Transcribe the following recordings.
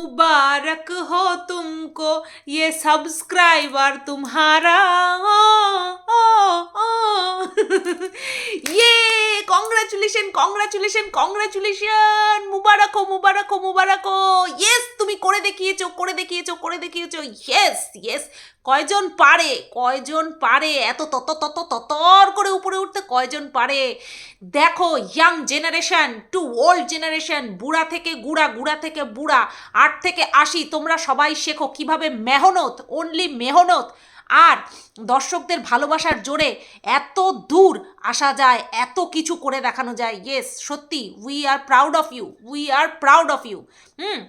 मुबारक हो तुमको ये सब्सक्राइबर तुम्हारा ओ, ओ, ये কংগ্রাচুলেশন কংগ্রাচুলেশন কংগ্রাচুলেশন মুবারক হো মুবারক হো মুবারক হো ইয়েস তুমি করে দেখিয়েছো করে দেখিয়েছো করে দেখিয়েছো ইয়েস ইয়েস কয়জন পারে? কয়জন পারে? এত তত তত ততর করে উপরে উঠতে কয়জন পারে? দেখো young generation to old generation বুড়া থেকে গুড়া গুড়া থেকে বুড়া, আট থেকে আশি, তোমরা সবাই শেখো কীভাবে মেহনত অনলি মেহনত। আর দর্শকদের ভালোবাসার জোরে এত দূর আসা যায়, এত কিছু করে দেখানো যায়। ইয়েস সত্যি we are proud of you we are proud of you hmm?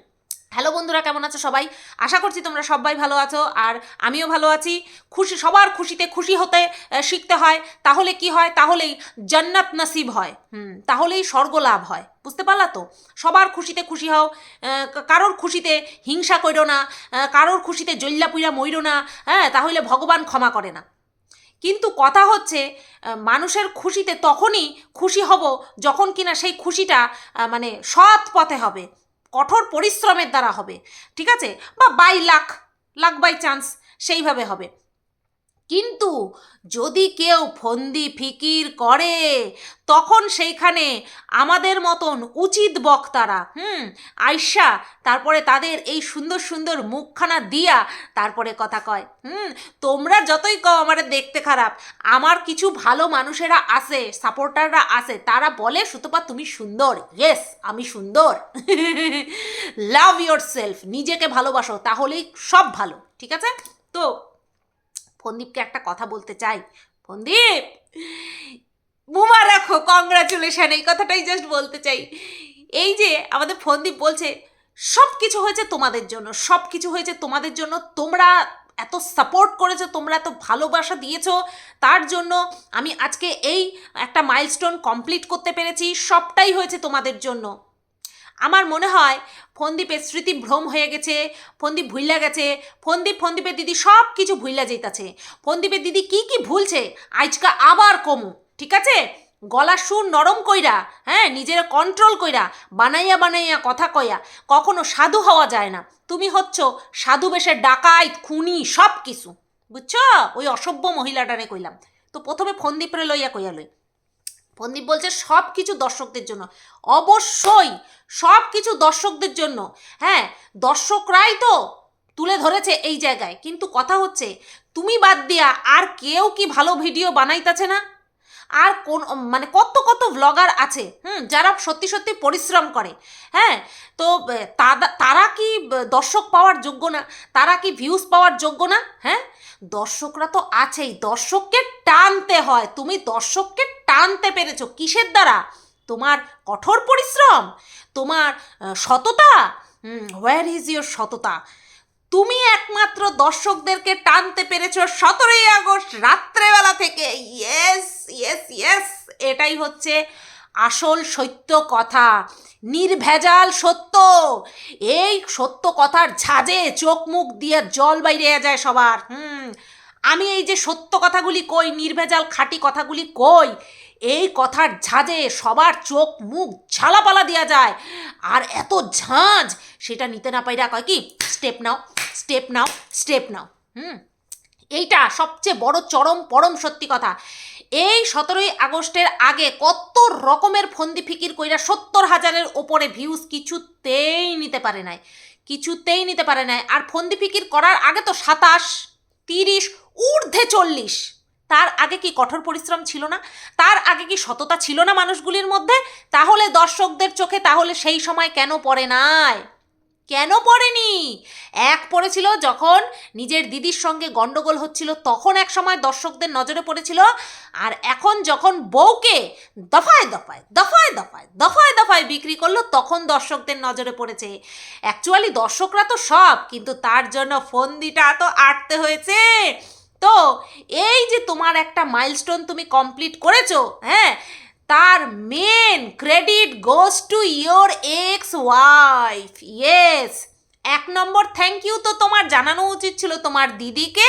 Hello বন্ধুরা, কেমন আছো সবাই? আশা করছি তোমরা সবাই ভালো আছো আর আমিও ভালো আছি। খুশি, সবার খুশিতে খুশি হতে শিখতে হয়। তাহলে কি হয়? তাহলেই জান্নাত নসিব হয়। হুম, তাহলেই স্বর্গ লাভ হয়। বুঝতে পারলা তো? সবার খুশিতে খুশি হও কারোর খুশিতে হিংসা করো না কারোর খুশিতে জল্লা পুইরা মইরো না হ্যাঁ তাহলে ভগবান ক্ষমা করে না। কিন্তু কথা হচ্ছে মানুষের খুশিতে তখনই খুশি হব যখন কিনা সেই খুশিটা মানে সৎ পথে হবে। কঠোর পরিশ্রমের দ্বারা হবে ঠিক আছে? বা by lakh lakh by chance সেইভাবে হবে। কিন্তু যদি কেউ ফন্দি ফিকির করে, তখন সেইখানে আমাদের মতন উচিত বক্তারা, হুম আয়সা তারপরে তাদের এই সুন্দর সুন্দর মুখখানা দিয়া তারপরে কথা কয়, হুম, তোমরা যতই কও আমার দেখতে খারাপ, আমার কিছু ভালো মানুষেরা আছে, সাপোর্টাররা আছে, তারা বলে, সুতপা তুমি সুন্দর ইয়েস আমি সুন্দর। লাভ ইয়োর সেলফ নিজেকে ভালোবাসো, তাহলেই সব ভালো, ঠিক আছে? তো ফন্দীপকে একটা কথা বলতে চাই। ফন্দীপ বুমা রাখো কংগ্রাচুলেশন এই কথাটাই জাস্ট বলতে চাই। এই যে আমাদের ফন্দীপ বলছে সব কিছু হয়েছে তোমাদের জন্য সব কিছু হয়েছে তোমাদের জন্য, তোমরা এত সাপোর্ট করেছ, তোমরা এত ভালোবাসা দিয়েছ, তার জন্য আমি আজকে এই একটা মাইলস্টোন কমপ্লিট করতে পেরেছি, সবটাই হয়েছে তোমাদের জন্য। আমার মনে হয় ফন্দীপের স্মৃতি ভ্রম হয়ে গেছে, ফন্দীপ ভুইলা গেছে, ফন্দীপ, ফন্দীপের দিদি সব কিছু ভুইলা যেতাছে ফন্দীপের দিদি কি কি ভুলছে, আজকা আবার কমু, ঠিক আছে? গলা সুর নরম কইরা হ্যাঁ নিজের কন্ট্রোল কইরা, বানাইয়া বানাইয়া কথা কইয়া, কখনো সাধু হওয়া যায় না। তুমি হচ্ছ সাধু বেশের ডাকাইত, খুনি সব কিছু বুঝছ? ওই অসভ্য মহিলাটারে কইলাম। তো প্রথমে ফন্দীপরে লইয়া কইয়া লই। ফন্দীপ বলছে সব কিছু দর্শকদের জন্য। অবশ্যই সব কিছু দর্শকদের জন্য। হ্যাঁ দর্শকরাই তো তুলে ধরেছে এই জায়গায়। কিন্তু কথা হচ্ছে, তুমি বাদ দিয়া আর কেউ কি ভালো ভিডিও বানাইতেছে না? আর কোন মানে কত কত ব্লগার আছে, হুম, যারা সত্যি সত্যি পরিশ্রম করে হ্যাঁ? তো তারা কি দর্শক পাওয়ার যোগ্য না? তারা কি ভিউজ পাওয়ার যোগ্য না? হ্যাঁ? দর্শকরা তো আছেই। দর্শককে টানতে হয়। তুমি দর্শককে টানতে পেরেছ। কিসের দ্বারা? তোমার কঠোর পরিশ্রম? তোমার সততা? হোয়ার ইজ ইয়োর সততা? তুমি একমাত্র দর্শকদেরকে টানতে পেরেছ সতেরোই আগস্ট রাত্রেবেলা থেকে। ইয়েস ইয়েস ইয়েস এটাই হচ্ছে আসল সত্য কথা। নির্ভেজাল সত্য। এই সত্য কথার ঝাঁজে চোখ মুখ দিয়ে জল বাইরে যায় সবার। হুম, আমি এই যে সত্য কথাগুলি কই, নির্ভেজাল খাঁটি কথাগুলি কই, এই কথার ঝাঁজে সবার চোখ মুখ ঝালাপালা দেওয়া যায়। আর এত ঝাঁঝ সেটা নিতে না পাইরা কয় কি step now. Step now step now হুম, এইটা সবচেয়ে বড় চরম পরম সত্যি কথা। এই সতেরোই আগস্টের আগে কত রকমের ফন্দি ফিকির কইরা সত্তর হাজারের ওপরে ভিউজ কিছুতেই নিতে পারে নাই। কিছুতেই নিতে পারে নাই। আর ফন্দি ফিকির করার আগে তো সাতাশ, তিরিশ, ঊর্ধ্বে চল্লিশ। তার আগে কি কঠোর পরিশ্রম ছিল না? তার আগে কি সততা ছিল না মানুষগুলির মধ্যে? তাহলে দর্শকদের চোখে তাহলে সেই সময় কেন পড়ে নাই? কেন পড়েনি? এক পড়েছিল যখন নিজের দিদির সঙ্গে গন্ডগোল হচ্ছিল, তখন এক সময় দর্শকদের নজরে পড়েছিল, আর এখন যখন বউকে দফায় দফায় দফায় দফায় দফায় দফায় বিক্রি করল, তখন দর্শকদের নজরে পড়েছে। অ্যাকচুয়ালি দর্শকরা তো সব, কিন্তু তার জন্য ফন্দিটা তো আটতে হয়েছে। তো এই যে তোমার একটা মাইলস্টোন তুমি কমপ্লিট করেছ হ্যাঁ তার main credit goes to your ex wife yes এক নম্বর থ্যাংক ইউ তো তোমার জানানো উচিত ছিল তোমার দিদিকে।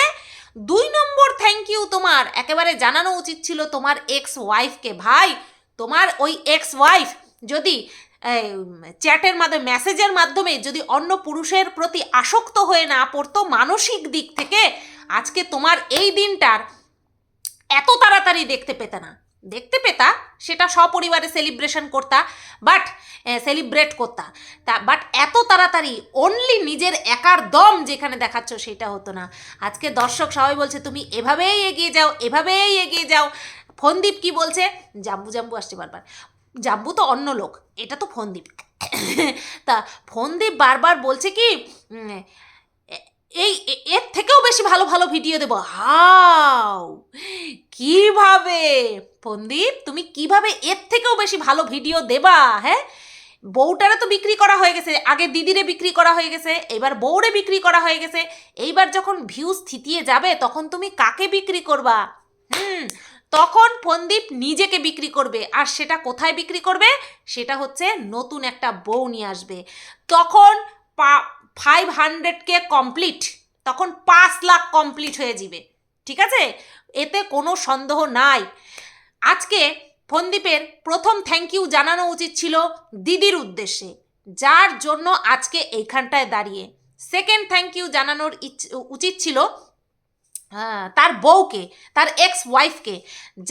দুই নম্বর থ্যাংক ইউ তোমার একেবারে জানানো উচিত ছিল তোমার এক্স ওয়াইফকে ভাই, তোমার ওই এক্স ওয়াইফ যদি চ্যাটের মাধ্যমে মেসেজের মাধ্যমে যদি অন্য পুরুষের প্রতি আসক্ত হয়ে না পড়তো মানসিক দিক থেকে, আজকে তোমার এই দিনটার এত তাড়াতাড়ি দেখতে পেতে না। দেখতে পেতা, সেটা সপরিবারে সেলিব্রেশন করতা বাট সেলিব্রেট করতা। তা বাট এত তাড়াতাড়ি অনলি নিজের একার দম যেখানে দেখাচ্ছ সেটা হতো না। আজকে দর্শক সবাই বলছে, তুমি এভাবেই এগিয়ে যাও, এভাবেই এগিয়ে যাও। ফন্দীপ কি বলছে? জাম্বু জাম্বু আসছে বারবার। জাম্বু তো অন্য লোক, এটা তো ফন্দীপ। তা, ফন্দীপ বারবার বলছে কি এই এর থেকেও বেশি ভালো ভালো ভিডিও দেবো। হাও, কীভাবে? ফন্দীপ তুমি কীভাবে এর থেকেও বেশি ভালো ভিডিও দেবা হ্যাঁ? বউটারে তো বিক্রি করা হয়ে গেছে, আগে দিদিরে বিক্রি করা হয়ে গেছে, এবার বউরে বিক্রি করা হয়ে গেছে, এইবার যখন ভিউজ থিতিয়ে যাবে, তখন তুমি কাকে বিক্রি করবা? হুম, তখন ফন্দীপ নিজেকে বিক্রি করবে, আর সেটা কোথায় বিক্রি করবে? সেটা হচ্ছে নতুন একটা বউ নিয়ে আসবে। তখন ফাইভ হান্ড্রেডকে কমপ্লিট তখন পাঁচ লাখ কমপ্লিট হয়ে যাবে। ঠিক আছে? এতে কোনো সন্দেহ নাই। আজকে ফন্দীপের প্রথম থ্যাংক ইউ জানানো উচিত ছিল দিদির উদ্দেশ্যে, যার জন্য আজকে এইখানটায় দাঁড়িয়ে। সেকেন্ড থ্যাংক ইউ জানানোর উচিত ছিল তার বউকে, তার এক্স ওয়াইফকে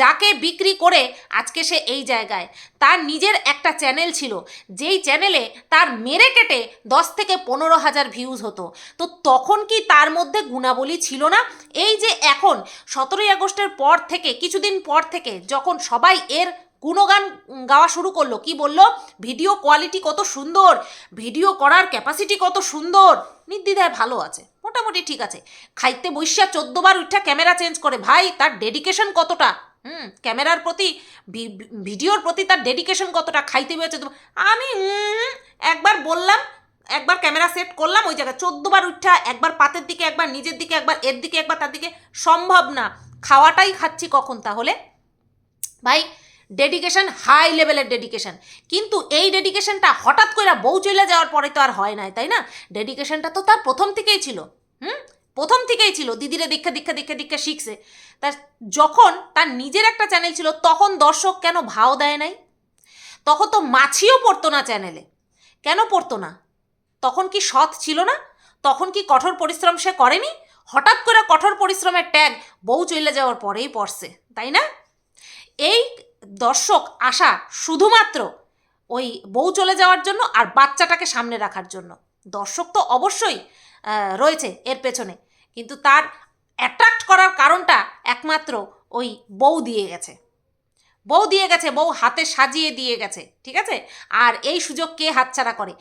যাকে বিক্রি করে আজকে সে এই জায়গায়। তার নিজের একটা চ্যানেল ছিল, যেই চ্যানেলে তার মেরে কেটে দশ থেকে পনেরো হাজার ভিউজ হতো। তো তখন কি তার মধ্যে গুণাবলী ছিল না? এই যে এখন, সতেরোই আগস্টের পর থেকে, কিছুদিন পর থেকে, যখন সবাই এর গুণগান গাওয়া শুরু করল। কি বলল? ভিডিও কোয়ালিটি কত সুন্দর, ভিডিও করার ক্যাপাসিটি কত সুন্দর। নির্দ্বিধায় ভালো আছে, মোটামুটি ঠিক আছে। খাইতে বৈশা চোদ্দবার উঠা ক্যামেরা চেঞ্জ করে। ভাই, তার ডেডিকেশন কতটা? হুম ক্যামেরার প্রতি ভিডিওর প্রতি তার ডেডিকেশন কতটা? খাইতে বসে আমি একবার বললাম, একবার ক্যামেরা সেট করলাম ওই জায়গায়। চোদ্দবার উঠা একবার পাতের দিকে, একবার নিজের দিকে, একবার এর দিকে, একবার তার দিকে। সম্ভব না। খাওয়াটাই খাচ্ছি কখন তাহলে? ভাই ডেডিকেশন হাই লেভেলের ডেডিকেশন কিন্তু এই ডেডিকেশনটা হঠাৎ করে বউ চলে যাওয়ার পরে তো আর হয় নাই, তাই না? ডেডিকেশনটা তো তার প্রথম থেকেই ছিল, হুম? প্রথম থেকেই ছিল, দিদিরে দীক্ষা দীক্ষা দীক্ষা দীক্ষা শিখছে। তার যখন তার নিজের একটা চ্যানেল ছিল, তখন দর্শক কেন ভাও দেয় নাই? তখন তো মাছিও পড়তো না চ্যানেলে কেন পড়তো না? তখন কি সৎ ছিল না? তখন কি কঠোর পরিশ্রম সে করেনি? হঠাৎ করে কঠোর পরিশ্রমের ট্যাগ বউ চলে যাওয়ার পরেই পড়ছে, তাই না? এই দর্শক আসা শুধুমাত্র ওই বউ চলে যাওয়ার জন্য আর বাচ্চাটাকে সামনে রাখার জন্য। দর্শক তো অবশ্যই রয়েছে এর পেছনে। কিন্তু তার অ্যাট্রাক্ট করার কারণটা একমাত্র ওই বউ দিয়ে গেছে। বউ দিয়ে গেছে, বউ হাতে সাজিয়ে দিয়ে গেছে, ঠিক আছে? আর এই সুযোগ কে হাতছাড়া করে?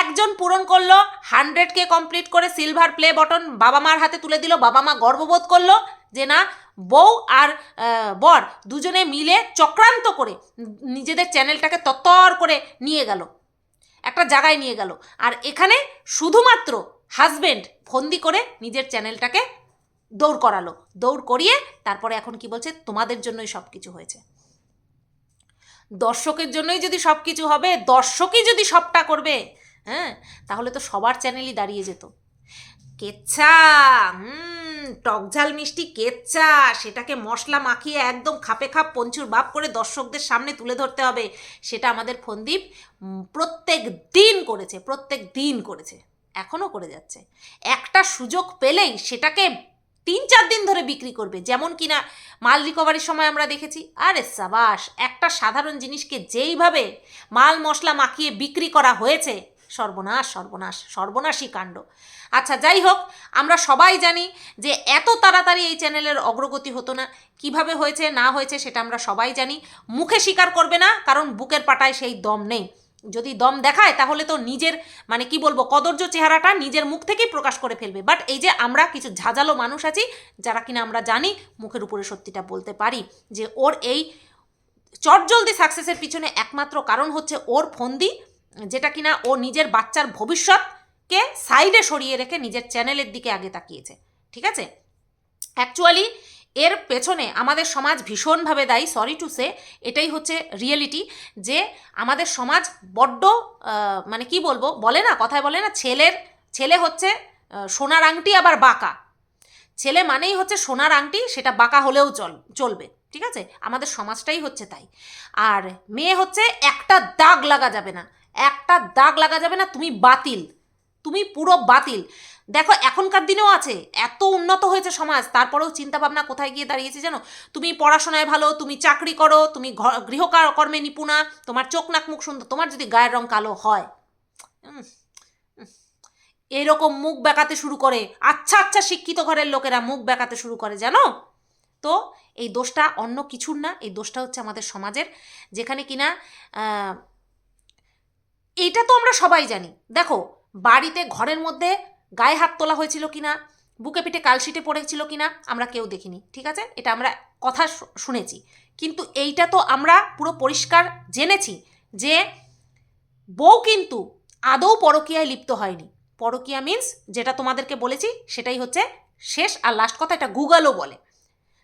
একজন পূরণ করল হান্ড্রেড কে কমপ্লিট করে সিলভার প্লে বটন বাবা মার হাতে তুলে দিল, বাবা মা গর্ববোধ করল যে না বউ আর বর দুজনে মিলে চক্রান্ত করে নিজেদের চ্যানেলটাকে তত্তর করে নিয়ে গেল। একটা জায়গায় নিয়ে গেল। আর এখানে শুধুমাত্র হাজবেন্ড ফন্দি করে নিজের চ্যানেলটাকে দৌড় করালো। দৌড় করিয়ে তারপরে এখন কি বলছে? তোমাদের জন্যই সব কিছু হয়েছে। দর্শকের জন্যই যদি সব কিছু হবে, দর্শকই যদি সবটা করবে হ্যাঁ তাহলে তো সবার চ্যানেলই দাঁড়িয়ে যেত। কেচ্ছা, হুম টকঝাল মিষ্টি কেচ্চা সেটাকে মশলা মাখিয়ে একদম খাপে খাপ পঞ্চুর বাপ করে দর্শকদের সামনে তুলে ধরতে হবে। সেটা আমাদের ফন্দীপ প্রত্যেক দিন করেছে, প্রত্যেক দিন করেছে, এখনও করে যাচ্ছে। একটা সুযোগ পেলেই সেটাকে তিন চার দিন ধরে বিক্রি করবে, যেমন কিনা মাল রিকভারির সময় আমরা দেখেছি। আরে সাবাস, একটা সাধারণ জিনিসকে যেইভাবে মাল মশলা মাখিয়ে বিক্রি করা হয়েছে সর্বনাশ সর্বনাশ, সর্বনাশী কাণ্ড। আচ্ছা যাই হোক, আমরা সবাই জানি যে এত তাড়াতাড়ি এই চ্যানেলের অগ্রগতি হতো না। কীভাবে হয়েছে, না হয়েছে সেটা আমরা সবাই জানি। মুখে স্বীকার করবে না, কারণ বুকের পাটায় সেই দম নেই। যদি দম দেখায়, তাহলে তো নিজের মানে কি বলব, কদর্য চেহারাটা নিজের মুখ থেকেই প্রকাশ করে ফেলবে। বাট এই যে আমরা কিছু ঝাঁঝালো মানুষ আছি, যারা কিনা আমরা জানি, মুখের উপরে সত্যিটা বলতে পারি যে ওর এই চটজলদি সাকসেসের পিছনে একমাত্র কারণ হচ্ছে ওর ফন্দি যেটা কিনা ও নিজের বাচ্চার ভবিষ্যৎকে সাইডে সরিয়ে রেখে নিজের চ্যানেলের দিকে আগে তাকিয়েছে, ঠিক আছে? অ্যাকচুয়ালি এর পেছনে আমাদের সমাজ ভীষণভাবে দায়ী সরি টু সে এটাই হচ্ছে রিয়েলিটি যে আমাদের সমাজ বড্ড মানে কি বলব, বলে না, কথায় বলে না, ছেলের, ছেলে হচ্ছে সোনার আংটি আবার বাঁকা। ছেলে মানেই হচ্ছে সোনার আংটি, সেটা বাঁকা হলেও চল, চলবে, ঠিক আছে? আমাদের সমাজটাই হচ্ছে তাই। আর মেয়ে হচ্ছে একটা দাগ লাগা যাবে না একটা দাগ লাগা যাবে না, তুমি বাতিল। তুমি পুরো বাতিল। দেখো, এখনকার দিনেও আছে, এত উন্নত হয়েছে সমাজ, তারপরেও চিন্তা ভাবনা কোথায় গিয়ে দাঁড়িয়েছে জানো? তুমি পড়াশোনায় ভালো, তুমি চাকরি করো, তুমি গৃহকার- কর্মে নিপুণা, তোমার চোখ নাক মুখ সুন্দর, তোমার যদি গায়ের রং কালো হয় এরকম মুখ বেঁকাতে শুরু করে আচ্ছা আচ্ছা শিক্ষিত ঘরের লোকেরা মুখ বেঁকাতে শুরু করে, জানো? তো এই দোষটা অন্য কিছুর না, এই দোষটা হচ্ছে আমাদের সমাজের, যেখানে কিনা এইটা তো আমরা সবাই জানি। দেখো, বাড়িতে ঘরের মধ্যে গায়ে হাত তোলা হয়েছিল কিনা, বুকে পিঠে কালশিটে পড়েছিল কিনা, আমরা কেউ দেখিনি, ঠিক আছে? এটা আমরা কথা শুনেছি। কিন্তু এইটা তো আমরা পুরো পরিষ্কার জেনেছি যে বউ কিন্তু আদৌ পরকীয়ায় লিপ্ত হয়নি। পরকীয়া মিন্স যেটা তোমাদেরকে বলেছি, সেটাই হচ্ছে শেষ আর লাস্ট কথা, এটা গুগলও বলে।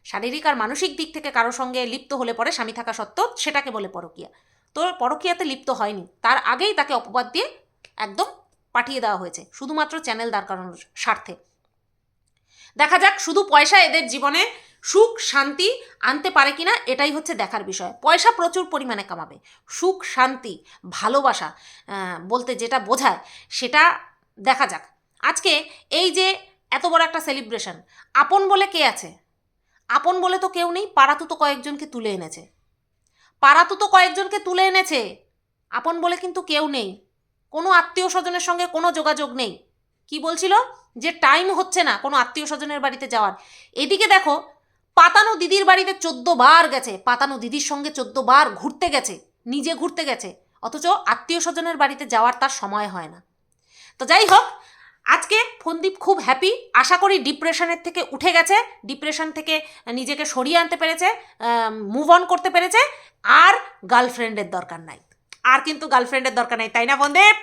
শারীরিক আর মানসিক দিক থেকে কারোর সঙ্গে লিপ্ত হলে পরে স্বামী থাকা সত্ত্বেও সেটাকে বলে পরকীয়া। তো পরকীয়াতে লিপ্ত হয়নি। তার আগেই তাকে অপবাদ দিয়ে একদম পাঠিয়ে দেওয়া হয়েছে, শুধুমাত্র চ্যানেল দাঁড় করানোর স্বার্থে। দেখা যাক শুধু পয়সা এদের জীবনে সুখ, শান্তি আনতে পারে কিনা, এটাই হচ্ছে দেখার বিষয়। পয়সা প্রচুর পরিমাণে কামাবে। সুখ, শান্তি, ভালোবাসা বলতে যেটা বোঝায়, সেটা দেখা যাক। আজকে এই যে এত বড় একটা সেলিব্রেশন আপন বলে কে আছে? আপন বলে তো কেউ নেই, পাড়াতু তো কয়েকজনকে তুলে এনেছে। পাড়াতু তো কয়েকজনকে তুলে এনেছে। আপন বলে কিন্তু কেউ নেই। কোনো আত্মীয় স্বজনের সঙ্গে কোনো যোগাযোগ নেই। কি বলছিল? যে টাইম হচ্ছে না কোনো আত্মীয় স্বজনের বাড়িতে যাওয়ার। এদিকে দেখো, পাতানো দিদির বাড়িতে চোদ্দ বার গেছে। পাতানো দিদির সঙ্গে চোদ্দ বার ঘুরতে গেছে। নিজে ঘুরতে গেছে। অথচ আত্মীয় স্বজনের বাড়িতে যাওয়ার তার সময় হয় না। তো যাই হোক আজকে ফন্দীপ খুব হ্যাপি আশা করি ডিপ্রেশনের থেকে উঠে গেছে, ডিপ্রেশন থেকে নিজেকে সরিয়ে আনতে পেরেছে মুভ অন করতে পেরেছে, আর গার্লফ্রেন্ডের দরকার নাই। আর কিন্তু গার্লফ্রেন্ডের দরকার নেই, তাই না ফন্দীপ?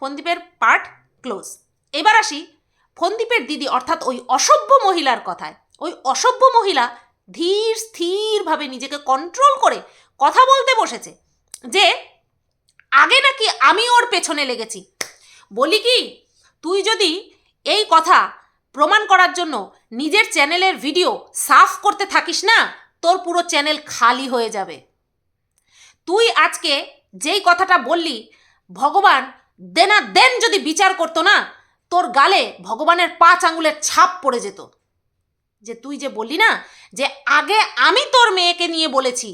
ফন্দীপের পার্ট ক্লোজ এবার আসি ফন্দীপের দিদি, অর্থাৎ ওই অসভ্য মহিলার কথায়। ওই অসভ্য মহিলা ধীর স্থিরভাবে নিজেকে কন্ট্রোল করে কথা বলতে বসেছে যে, আগে নাকি আমি ওর পেছনে লেগেছি? বলি কি তুই যদি এই কথা প্রমাণ করার জন্য নিজের চ্যানেলের ভিডিও সাফ করতে থাকিস না, তোর পুরো চ্যানেল খালি হয়ে যাবে। তুই আজকে যেই কথাটা বললি, ভগবান দেনা দেন যদি বিচার করতো না, তোর গালে ভগবানের পাঁচ আঙুলের ছাপ পড়ে যেত। যে তুই যে বললি না, যে আগে আমি তোর মেয়েকে নিয়ে বলেছি,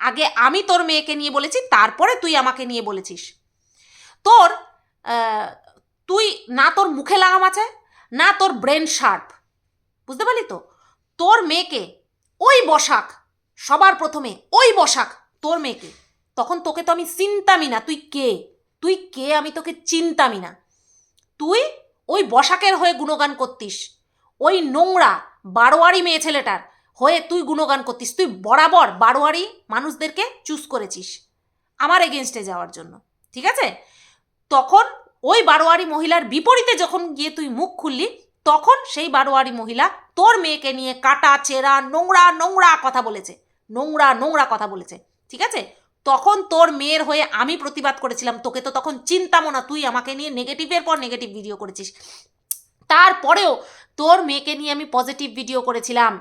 আগে আমি তোর মেয়েকে নিয়ে বলেছি, তারপরে তুই আমাকে নিয়ে বলেছিস। তোর না তোর মুখে লাগাম আছে, না তোর ব্রেন শার্প বুঝতে পারলি তো? তোর মেয়েকে ওই বসাক, সবার প্রথমে ওই বসাক তোর মেয়েকে। তখন তোকে তো আমি চিন্তামি না, তুই কে? তুই কে আমি তোকে চিন্তামি না। তুই ওই বসাকের হয়ে গুণগান করতিস, ওই নোংরা বারোয়ারি মেয়ে ছেলেটার হয়ে তুই গুণগান করতিস। তুই বরাবর বারোয়ারি মানুষদেরকে চুজ করেছিস আমার এগেনস্টে যাওয়ার জন্য, ঠিক আছে? তখন ওই বারোয়ারি মহিলার বিপরীতে যখন গিয়ে তুই মুখ খুললি, তখন সেই বারোয়ারি মহিলা তোর মেয়েকে নিয়ে কাটা চেরা নোংরা নোংরা কথা বলেছে। নোংরা নোংরা কথা বলেছে। ঠিক আছে? তখন তোর মেয়ের হয়ে আমি প্রতিবাদ করেছিলাম তোকে, তো তখন চিন্তামো না, তুই আমাকে নিয়ে নেগেটিভের পর নেগেটিভ ভিডিও করেছিস। তারপরেও তোর মেয়েকে নিয়ে আমি পজিটিভ ভিডিও করেছিলাম।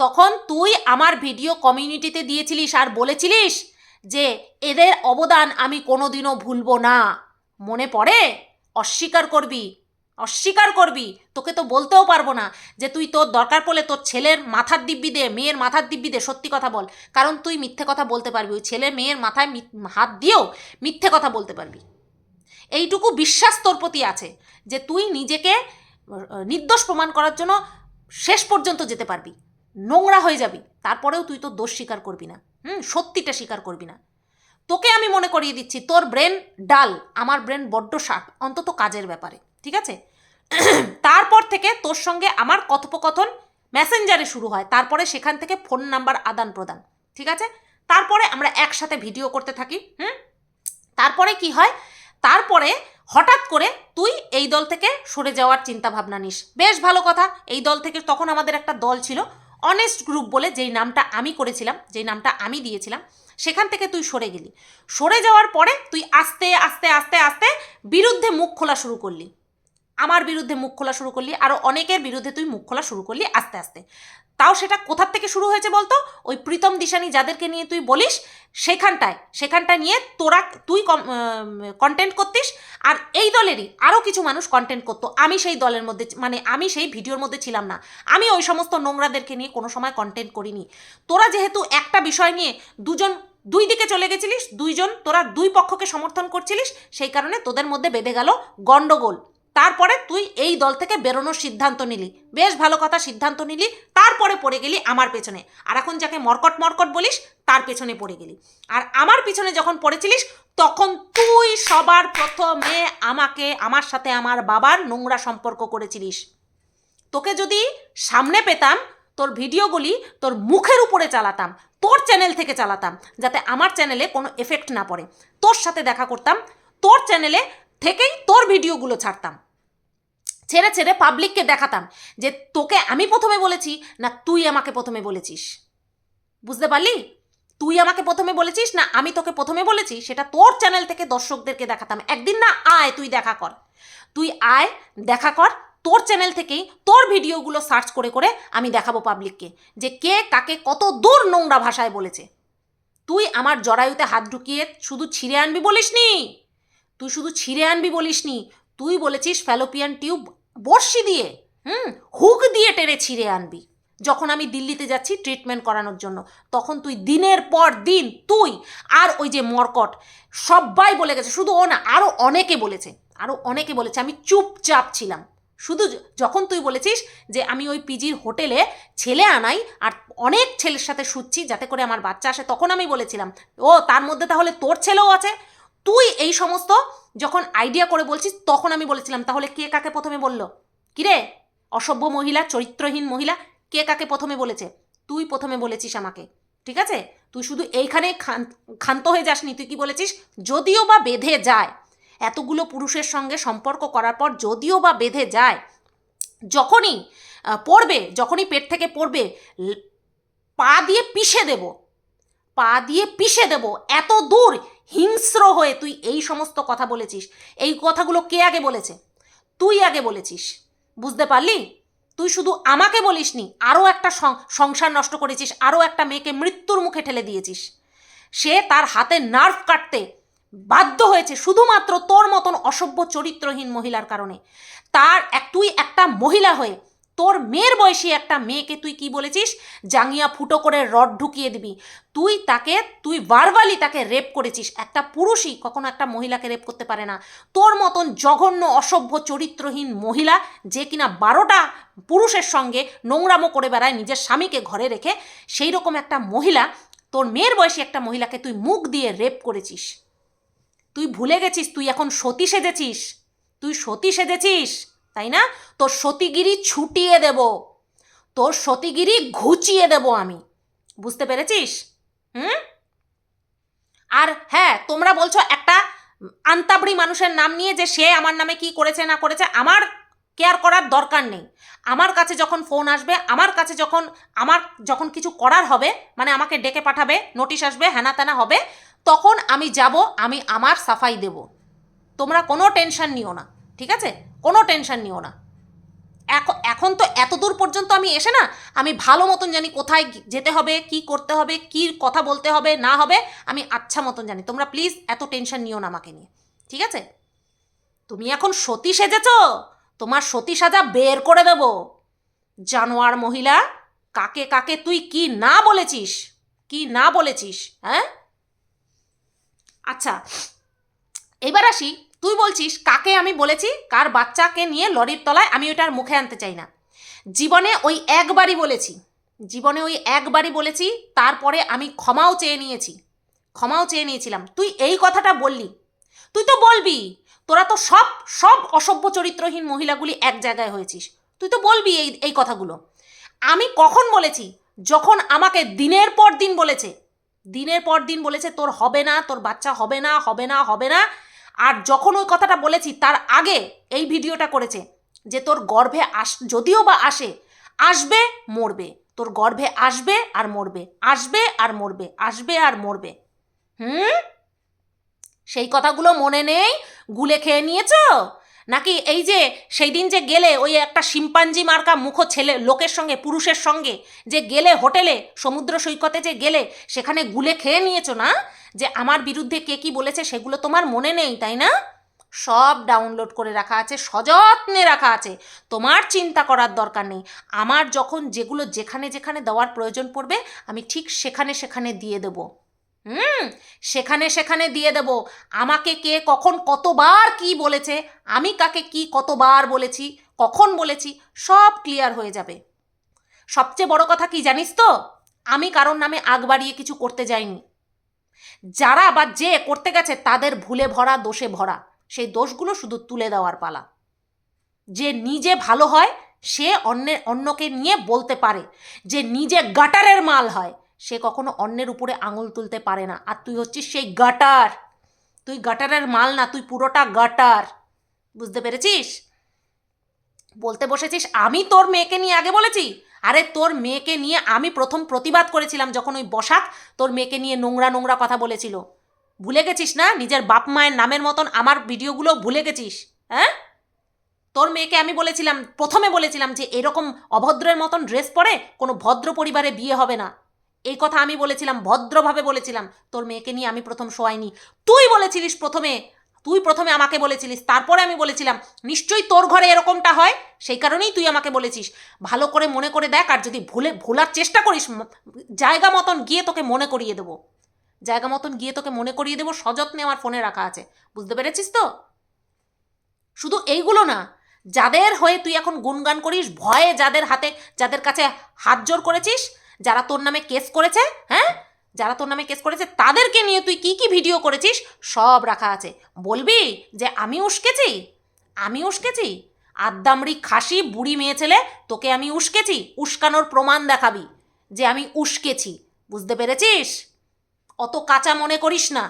তখন তুই আমার ভিডিও কমিউনিটিতে দিয়েছিলিস আর বলেছিলিস যে এদের অবদান আমি কোনোদিনও ভুলবো না। মনে পড়ে? অস্বীকার করবি। অস্বীকার করবি। তোকে তো বলতেও পারব না যে তুই তোর দরকার পড়লে তোর ছেলের মাথার দিব্যি দে, মেয়ের মাথার দিব্যি দে, সত্যি কথা বল। কারণ তুই মিথ্যে কথা বলতে পারবি। ওই ছেলে মেয়ের মাথায় মিথ- হাত দিয়েও মিথ্যে কথা বলতে পারবি। এইটুকু বিশ্বাস তোর প্রতি আছে যে তুই নিজেকে নির্দোষ প্রমাণ করার জন্য শেষ পর্যন্ত যেতে পারবি। নোংরা হয়ে যাবি। তারপরেও তুই তো দোষ স্বীকার করবি না। হুম, সত্যিটা স্বীকার করবি না। তোকে আমি মনে করিয়ে দিচ্ছি, তোর ব্রেন ডাল, আমার ব্রেন বড্ড শার্প, অন্তত কাজের ব্যাপারে, ঠিক আছে? তারপর থেকে তোর সঙ্গে আমার কথোপকথন মেসেঞ্জারে শুরু হয়, তারপরে সেখান থেকে ফোন নাম্বার আদান প্রদান, ঠিক আছে? তারপরে আমরা একসাথে ভিডিও করতে থাকি, হুম? তারপরে কি হয়? তারপরে হঠাৎ করে তুই এই দল থেকে সরে যাওয়ার চিন্তা ভাবনা নিস। বেশ ভালো কথা, এই দল থেকে তখন আমাদের একটা দল ছিল অনেস্ট গ্রুপ বলে যেই নামটা আমি করেছিলাম, যেই নামটা আমি দিয়েছিলাম সেখান থেকে তুই সরে গেলি। সরে যাওয়ার পরে তুই আস্তে আস্তে আস্তে আস্তে বিরুদ্ধে মুখ খোলা শুরু করলি। আমার বিরুদ্ধে মুখ খোলা শুরু করলি আরও অনেকের বিরুদ্ধে তুই মুখ খোলা শুরু করলি আস্তে আস্তে। তাও সেটা কোথার থেকে শুরু হয়েছে বলতো? ওই প্রীতম দিশানি যাদেরকে নিয়ে তুই বলিস, সেখানটায় সেখানটা নিয়ে তোরা, তুই কন্টেন্ট করতিস আর এই দলেরই আরও কিছু মানুষ কন্টেন্ট করতো। আমি সেই দলের মধ্যে মানে আমি সেই ভিডিওর মধ্যে ছিলাম না। আমি ওই সমস্ত নোংরাদেরকে নিয়ে কোনো সময় কন্টেন্ট করিনি। তোরা যেহেতু একটা বিষয় নিয়ে দুজন, দুই দিকে চলে গেছিলিস, দুইজন তোরা দুই পক্ষকে সমর্থন করছিলিস, সেই কারণে তোদের মধ্যে বেঁধে গেল গন্ডগোল। তারপরে তুই এই দল থেকে বেরোনোর সিদ্ধান্ত নিলি। বেশ ভালো কথা, সিদ্ধান্ত নিলি, তারপরে পড়ে গেলি আমার পেছনে। আর এখন যাকে মরকট মরকট বলিস, তার পেছনে পড়ে গেলি। আর আমার পিছনে যখন পড়েছিলিস, তখন তুই সবার প্রথমে আমাকে, আমার সাথে আমার বাবার নোংরা সম্পর্ক করেছিলিস। তোকে যদি সামনে পেতাম, তোর ভিডিওগুলি তোর মুখের উপরে চালাতাম, তোর চ্যানেল থেকে চালাতাম, যাতে আমার চ্যানেলে কোনো এফেক্ট না পড়ে। তোর সাথে দেখা করতাম, তোর চ্যানেলে থেকেই তোর ভিডিওগুলো ছাড়তাম। ছেড়ে ছেড়ে পাবলিককে দেখাতাম যে তোকে আমি প্রথমে বলেছি না তুই আমাকে প্রথমে বলেছিস। বুঝতে পারলি? তুই আমাকে প্রথমে বলেছিস না আমি তোকে প্রথমে বলেছি সেটা তোর চ্যানেল থেকে দর্শকদেরকে দেখাতাম। একদিন না আয় তুই দেখা কর। তুই আয়, দেখা কর, তোর চ্যানেল থেকেই তোর ভিডিওগুলো সার্চ করে করে আমি দেখাবো পাবলিককে যে কে কাকে কত দূর নোংরা ভাষায় বলেছে। তুই আমার জরায়ুতে হাত ঢুকিয়ে শুধু ছিঁড়ে আনবি বলিসনি? তুই শুধু ছিঁড়ে আনবি বলিসনি? তুই বলেছিস ফ্যালোপিয়ান টিউব বর্ষি দিয়ে, হুম, হুক দিয়ে টেনে ছিঁড়ে আনবি। যখন আমি দিল্লিতে যাচ্ছি ট্রিটমেন্ট করানোর জন্য, তখন তুই দিনের পর দিন, তুই আর ওই যে মরকট সবাই বলে গেছে, শুধু ও না আরও অনেকে বলেছে আরও অনেকে বলেছে, আমি চুপচাপ ছিলাম। শুধু যখন তুই বলেছিস যে আমি ওই পিজির হোটেলে ছেলে আনাই আর অনেক ছেলের সাথে শুচ্ছি যাতে করে আমার বাচ্চা আসে, তখন আমি বলেছিলাম, ও, তার মধ্যে তাহলে তোর ছেলেও আছে তুই এই সমস্ত যখন আইডিয়া করে বলছিস, তখন আমি বলেছিলাম, তাহলে কে কাকে প্রথমে বলল? কিরে? অসভ্য মহিলা, চরিত্রহীন মহিলা, কে কাকে প্রথমে বলেছে? তুই প্রথমে বলেছিস আমাকে, ঠিক আছে? তুই শুধু এইখানে খান- ক্ষান্ত হয়ে যাসনি, তুই কি বলেছিস? যদিও বা বেঁধে যায়, এতগুলো পুরুষের সঙ্গে সম্পর্ক করার পর যদিও বা বেঁধে যায়, যখনই পড়বে, যখনই পেট থেকে পড়বে পা দিয়ে পিষে দেব, পা দিয়ে পিষে দেব, এত দূর হিংস্র হয়ে তুই এই সমস্ত কথা বলেছিস। এই কথাগুলো কে আগে বলেছে? তুই আগে বলেছিস। বুঝতে পারলি? তুই শুধু আমাকে বলিসনি, আরও একটা সংসার নষ্ট করেছিস, আরও একটা মেয়েকে মৃত্যুর মুখে ঠেলে দিয়েছিস। সে তার হাতে নার্ভ কাটতে বাধ্য হয়েছে শুধুমাত্র তোর মতন অসভ্য চরিত্রহীন মহিলার কারণে। তার এক, তুই একটা মহিলা হয়ে তোর মেয়ের বয়সী একটা মেয়েকে তুই কি বলেছিস? জাঙ্গিয়া ফুটো করে রড ঢুকিয়ে দিবি। তুই তাকে, তুই বারবালি তাকে রেপ করেছিস। একটা পুরুষই কখনো একটা মহিলাকে রেপ করতে পারে না। তোর মতন জঘন্য, অসভ্য, চরিত্রহীন মহিলা যে কিনা বারোটা পুরুষের সঙ্গে নোংরামো করে বেড়ায় নিজের স্বামীকে ঘরে রেখে, সেই রকম একটা মহিলা, তোর মেয়ের বয়সী একটা মহিলাকে তুই মুখ দিয়ে রেপ করেছিস। তুই ভুলে গেছিস, তুই এখন সতী সেজেছিস। তুই সতী সেজেছিস। তাই না? তোর সতীগিরি ছুটিয়ে দেব। তোর সতীগিরি ঘুচিয়ে দেব আমি। বুঝতে পেরেছিস? হুম? আর হ্যাঁ তোমরা বলছো একটা আন্তাবড়ি মানুষের নাম নিয়ে যে সে আমার নামে কি করেছে না করেছে, আমার কেয়ার করার দরকার নেই। আমার কাছে যখন ফোন আসবে, আমার কাছে যখন, আমার যখন কিছু করার হবে মানে আমাকে ডেকে পাঠাবে, নোটিশ আসবে হ্যানা ত্যানা হবে, তখন আমি যাব, আমি আমার সাফাই দেব। তোমরা কোনো টেনশন নিও না, ঠিক আছে? কোনো টেনশন নিও না। এখন তো এত দূর পর্যন্ত আমি এসে না, আমি ভালো মতন জানি কোথায় যেতে হবে, কি করতে হবে, কি কথা বলতে হবে, না হবে, আমি আচ্ছা মতন জানি। তোমরা প্লিজ এত টেনশন নিও না আমাকে নিয়ে, ঠিক আছে? তুমি এখন সতী সেজেছ, তোমার সতী সাজা বের করে দেব। জানোয়ার মহিলা, কাকে কাকে তুই কি না বলেছিস? কি না বলেছিস হ্যাঁ? আচ্ছা এবার আসি তুই বলছিস কাকে আমি বলেছি? কার বাচ্চাকে নিয়ে লরির তলায় আমি ওটার মুখে আনতে চাই না। জীবনে ওই একবারই বলেছি। জীবনে ওই একবারই বলেছি, তারপরে আমি ক্ষমাও চেয়ে নিয়েছি। ক্ষমাও চেয়ে নিয়েছিলাম। তুই এই কথাটা বললি। তুই তো বলবি, তোরা তো সব সব অসভ্য চরিত্রহীন মহিলাগুলি এক জায়গায় হয়েছিস। তুই তো বলবি এই এই কথাগুলো। আমি কখন বলেছি? যখন আমাকে দিনের পর দিন বলেছে। দিনের পর দিন বলেছে, তোর হবে না, তোর বাচ্চা হবে না হবে না হবে না। আর যখন ওই কথাটা বলেছি, তার আগে এই ভিডিওটা করেছে যে তোর গর্ভে আস, যদিও বা আসে, আসবে, মরবে। তোর গর্ভে আসবে আর মরবে, আসবে আর মরবে, আসবে আর মরবে। হুম? সেই কথাগুলো মনে নেই? গুলে খেয়ে নিয়েছো? নাকি এই যে সেই দিন যে গেলে ওই একটা শিম্পাঞ্জি মার্কা মুখ ছেলে, লোকের সঙ্গে, পুরুষের সঙ্গে যে গেলে হোটেলে, সমুদ্র সৈকতে যে গেলে, সেখানে গুলে খেয়ে নিয়েছো না? যে আমার বিরুদ্ধে কে কি বলেছে সেগুলো তোমার মনে নেই, তাই না? সব ডাউনলোড করে রাখা আছে, সযত্নে রাখা আছে। তোমার চিন্তা করার দরকার নেই। আমার যখন যেগুলো যেখানে যেখানে দেওয়ার প্রয়োজন পড়বে, আমি ঠিক সেখানে সেখানে দিয়ে দেবো। হুম? সেখানে সেখানে দিয়ে দেব। আমাকে কে কখন কতবার কি বলেছে, আমি কাকে কি কতবার বলেছি, কখন বলেছি, সব ক্লিয়ার হয়ে যাবে। সবচেয়ে বড় কথা কি জানিস তো? আমি কারোর নামে আগ বাড়িয়ে কিছু করতে যাইনি। যারা বা যে করতে গেছে, তাদের ভুলে ভরা, দোষে ভরা। সেই দোষগুলো শুধু তুলে দেওয়ার পালা। যে নিজে ভালো হয়, সে অন্যের অন্যকে নিয়ে বলতে পারে। যে নিজে গাটারের মাল হয়, সে কখনো অন্যের উপরে আঙুল তুলতে পারে না। আর তুই হচ্ছিস সেই গাটার তুই গাটারের মাল না, তুই পুরোটা গাটার বুঝতে পেরেছিস? বলতে বসেছিস, আমি তোর মেয়েকে নিয়ে আগে বলেছি আরে তোর মেয়েকে নিয়ে আমি প্রথম প্রতিবাদ করেছিলাম যখন ওই বসাক তোর মেয়েকে নিয়ে নোংরা নোংরা কথা বলেছিল। ভুলে গেছিস না? নিজের বাপ মায়ের নামের মতন আমার ভিডিওগুলো ভুলে গেছিস হ্যাঁ? তোর মেয়েকে আমি বলেছিলাম, প্রথমে বলেছিলাম যে এরকম অভদ্রের মতন ড্রেস পরে কোনো ভদ্র পরিবারে বিয়ে হবে না। এই কথা আমি বলেছিলাম, ভদ্রভাবে বলেছিলাম, তোর মেয়েকে নিয়ে আমি প্রথম শোয়াইনি। তুই বলেছিলিস প্রথমে তুই প্রথমে আমাকে বলেছিলিস, তারপরে আমি বলেছিলাম, নিশ্চয়ই তোর ঘরে এরকমটা হয়? সেই কারণেই তুই আমাকে বলেছিস। ভালো করে মনে করে দেখ, আর যদি ভুলে, ভোলার চেষ্টা করিস জায়গা মতন গিয়ে তোকে মনে করিয়ে দেবো। জায়গা মতন গিয়ে তোকে মনে করিয়ে দেবো, সযত্নে আমার ফোনে রাখা আছে। বুঝতে পেরেছিস তো? শুধু এইগুলো না, যাদের হয়ে তুই এখন গুনগান করিস, ভয়ে যাদের হাতে, যাদের কাছে হাত জোর করেছিস, যারা তোর নামে কেস করেছে হ্যাঁ? যারা তোর নামে কেস করেছে, তাদেরকে নিয়ে তুই কি কি ভিডিও করেছিস? সব রাখা আছে। বলবি যে, আমি উস্কেছি? আমি উস্কেছি? আদ্দামড়ি খাসি বুড়ি মেয়ে ছেলে, তোকে আমি উস্কেছি? উস্কানোর প্রমাণ দেখাবি যে, আমি উস্কেছি। বুঝতে পেরেছিস? অত কাঁচা মনে করিস না।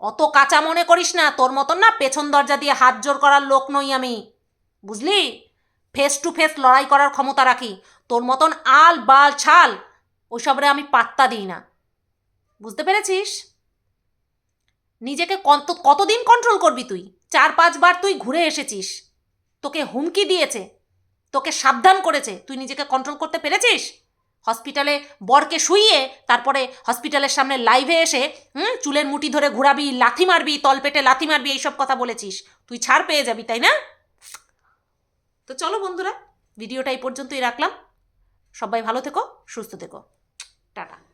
অত কাঁচা মনে করিস না। তোর মতন না পেছন দরজা দিয়ে হাত জোর করার লোক নই আমি। বুঝলি? ফেস টু ফেস লড়াই করার ক্ষমতা রাখি। তোর মতন আল বাল ছাল ওসবরে আমি পাত্তা দিই না। বুঝতে পেরেছিস? নিজেকে কত কতদিন কন্ট্রোল করবি তুই? চার পাঁচবার তুই ঘুরে এসেছিস। তোকে হুমকি দিয়েছে। তোকে সাবধান করেছে। তুই নিজেকে কন্ট্রোল করতে পেরেছিস? হসপিটালে বরকে শুইয়ে তারপরে হসপিটালের সামনে লাইভে এসে, হুম, চুলের মুঠি ধরে ঘোরাবি, লাথি মারবি তলপেটে লাথি মারবি, এইসব কথা বলেছিস। তুই ছাড় পেয়ে যাবি, তাই না? তো চলো বন্ধুরা, ভিডিওটা এই পর্যন্তই রাখলাম। সবাই ভালো থেকো, সুস্থ থেকো। টাটা।